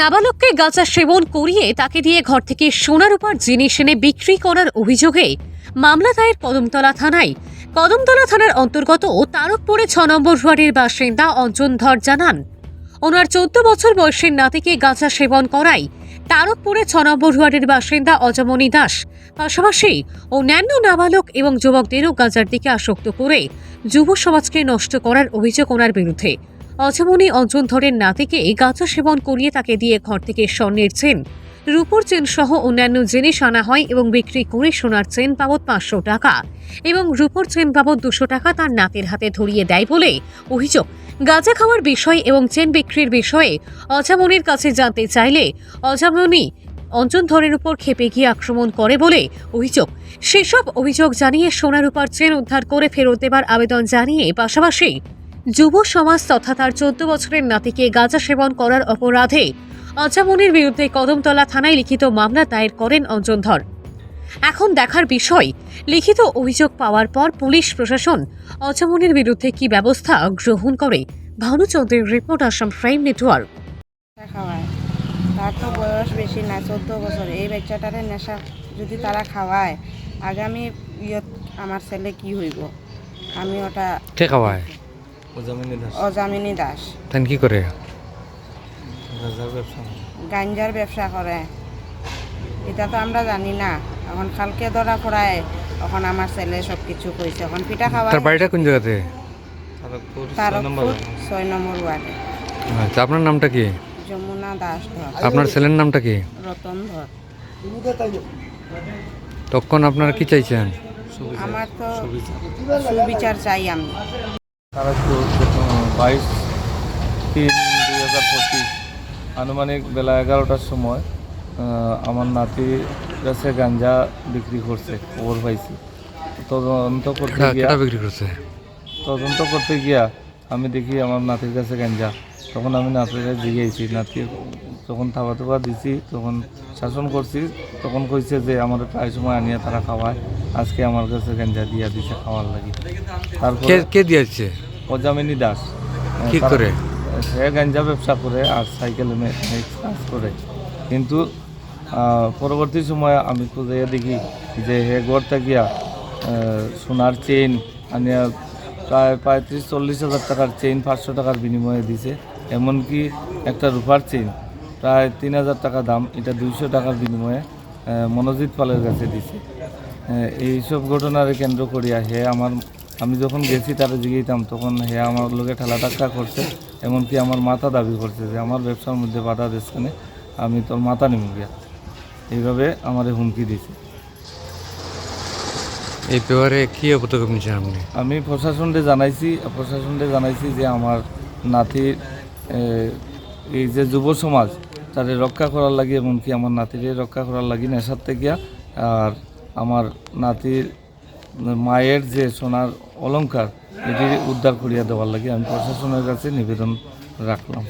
নাবালককে গাঁজা সেবন করিয়ে তাকে দিয়ে ঘর থেকে সোনার উপর জিনিস এনে বিক্রি করার অভিযোগে মামলা দায়ের কদমতলা থানায়। কদমতলা থানার অন্তর্গত তারকপুরে ছ নম্বর ওয়ার্ডের বাসিন্দা অঞ্জন ধর জানান, ওনার চোদ্দ বছর বয়সের নাতিকে গাঁজা সেবন করাই তারকপুরে ছ নম্বর ওয়ার্ডের বাসিন্দা অজমণি দাস। পাশাপাশি অন্যান্য নাবালক এবং যুবকদেরও গাঁজার দিকে আসক্ত করে যুব সমাজকে নষ্ট করার অভিযোগ ওনার বিরুদ্ধে। অজমনি অঞ্জন ধরের নাতিকে গাঁজা সেবন করিয়ে তাকে দিয়ে ঘর থেকে স্বর্ণের চেন। রূপোর চেন সহ অন্যান্য জিনিস আনা হয় এবং বিক্রি করে সোনার চেন বাবদ পাঁচশো টাকা এবং রূপোর চেন বাবদ দুশো টাকা তার নাতির হাতে ধরিয়ে দেয় বলে অভিযোগ। গাঁজা খাওয়ার বিষয় এবং চেন বিক্রির বিষয়ে অজামনির কাছে জানতে চাইলে অজামনি অঞ্জন ধরের উপর খেপে গিয়ে আক্রমণ করে বলে অভিযোগ। সেসব অভিযোগ জানিয়ে সোনার উপর চেন উদ্ধার করে ফেরত দেবার আবেদন জানিয়ে পাশাপাশি যুব সমাজ তথা তার চোদ্দ বছরের নাতিকে গাঁজা সেবন করার অপরাধে অজামনির বিরুদ্ধে কদমতলা থানায় লিখিত মামলা দায়ের করেন অঞ্জন ধর এখন দেখার বিষয় লিখিত অভিযোগ পাওয়ার পর পুলিশ প্রশাসন অজামনির বিরুদ্ধে কি ব্যবস্থা গ্রহণ করে? ভানুচন্দ্রের রিপোর্ট আসাম প্রাইম নেটওয়ার্ক। খাওয়ায়। তার তো বয়স বেশি না চোদ্দ বছর। এই বাচ্চাটারে নেশা যদি তারা খাওয়ায় আগামী ইয়ত আমার ছেলে কি হইব? আমি ওটা কে খাওয়ায়? অজামিনী দাস। তান কি করে গাজার ব্যবসা করে। গাঞ্জার ব্যবসা করে এটা তো আমরা জানি না। এখন কালকে ধরা পড়ায় এখন আমার ছেলে সব কিছু কইছে এখন পিঠা খাওয়া তার বাড়িটা কোন জায়গাতে তার ছয় নম্বর ওয়ার্ডে আচ্ছা আপনার নামটা কি? যমুনা দাস ধর আপনার ছেলের নামটা কি? রতন ধর তখন আপনারা কি চাইছেন? আমার তো সুবিচার চাই আমি। বাইশ তিন দুই হাজার পঁচিশ। আনুমানিক বেলা এগারোটার সময় আমার নাতি কাছে গাঞ্জা বিক্রি করছে খবর পাইছি। তদন্ত করতে গিয়া বিক্রি করছে? তদন্ত করতে গিয়া আমি দেখি আমার নাতির কাছে গাঞ্জা। তখন আমি নাতির কাছে জিগেছি নাতির যখন থাবা থাবা দিছি তখন শাসন করছি তখন কইছে যে আমার প্রায় সময় আনিয়া তারা খাওয়ায়। আজকে আমার কাছে গেঞ্জা দিয়া দিছে খাওয়ার লাগি। তারপর কে কে দিয়েছে? অজামিনী দাস। কি করে? সে গেঞ্জা ব্যবসা করে আর সাইকেলে কাজ করে। কিন্তু পরবর্তী সময় আমি খুঁজে দেখি যে হে গড়টা গিয়া সোনার চেইন আনিয়া প্রায় পঁয়ত্রিশ চল্লিশ হাজার টাকার চেইন পাঁচশো টাকার বিনিময়ে দিছে। এমনকি একটা রূপার চেইন প্রায় তিন হাজার টাকা দাম এটা দুইশো টাকার বিনিময়ে মনোজিৎ পালের কাছে দিছে। এইসব ঘটনারে কেন্দ্র করিয়া হে আমার আমি যখন গেছি তারা জিগেইতাম তখন হে আমার লোকে ঠেলা টাক্কা করছে এমনকি আমার মাথা দাবি করছে যে আমার ব্যবসার মধ্যে বাধা দিচ্ছে আমি তোর মাথা নিম গিয়া। এইভাবে আমার হুমকি দিছে। এই ব্যাপারে কি পদক্ষেপ নিচ্ছেন আপনি আমি প্রশাসনকে জানাইছি প্রশাসনকে জানাইছি যে আমার নাতির এই যে যুব সমাজ তাদের রক্ষা করার লাগে, এমনকি আমার নাতিরে রক্ষা করার লাগি নেশার থেকে, আর আমার নাতির মায়ের যে সোনার অলঙ্কার এটি উদ্ধার করিয়া দেওয়ার লাগে আমি প্রশাসনের কাছে নিবেদন রাখলাম।